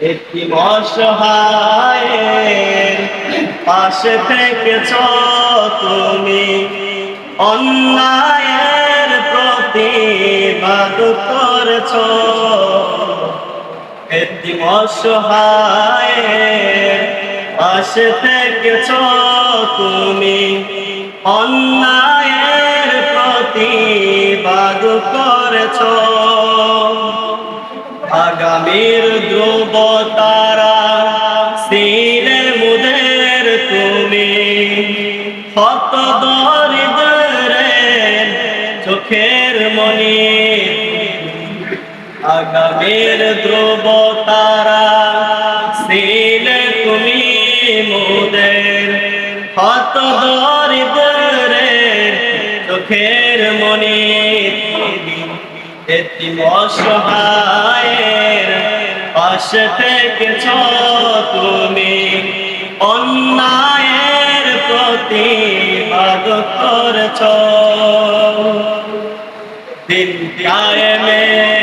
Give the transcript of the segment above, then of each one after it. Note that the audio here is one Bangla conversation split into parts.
একটি অসহায়ের পাশে থেকেছ তুমি। অন্যায়ের প্রতিবাদ করেছ। একটি অসহায়ের পাশে থেকেছ তুমি। অন্যায়ের প্রতিবাদ করেছ। আগামীর ধ্রুব তারা সিরে মুদের তুমি। হত দরিদ্রের চোখের মনি। আগামীর ধ্রুব তারা সিলে তুমি মুদের। হত দরিদ্রের চোখের মনি। এটি অসহায়ের পাশে থেকেছ তুমি। অন্যায়ের প্রতি প্রতিবাদ করেছ। দিন কায়েমে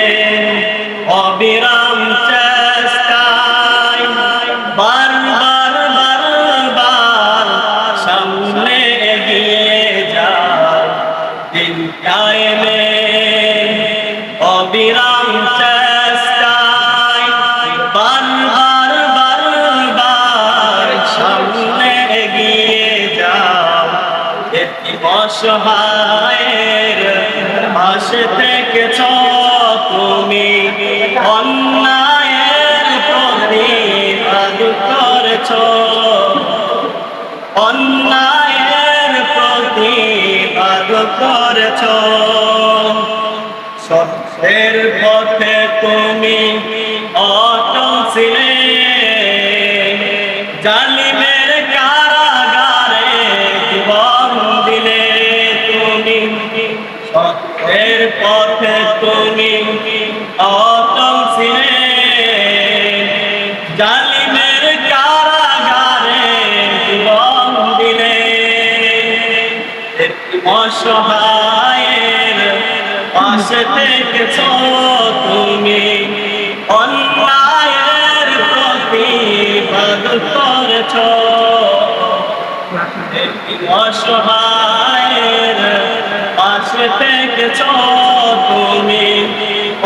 অবিরাম চেষ্টায় বারবার বারবার সামনে এগিয়ে যাও। একটি অসহায়ের পাশে থেকেছ তুমি। অন্যায়ের অন্যায়ের প্রতিবাদ করেছ। সত্যের পথে তুমি অটল ছিলে। জালিমের কারাগারে জীবন দিলে তুমি। সত্যের পথে তুমি অটল ছিলে। জালিমের কারাগারে জীবন দিলে। অসহায়ের ধ্বংস দেখছ তুমি। অন্যায়ের প্রতিবাদ করছ। অসহায়ের পাশে দেখছ তুমি।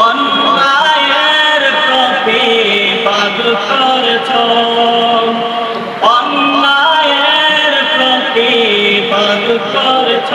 অন্যায়ের প্রতিবাদ করছ। অন্যায়ের প্রতিবাদ করছ।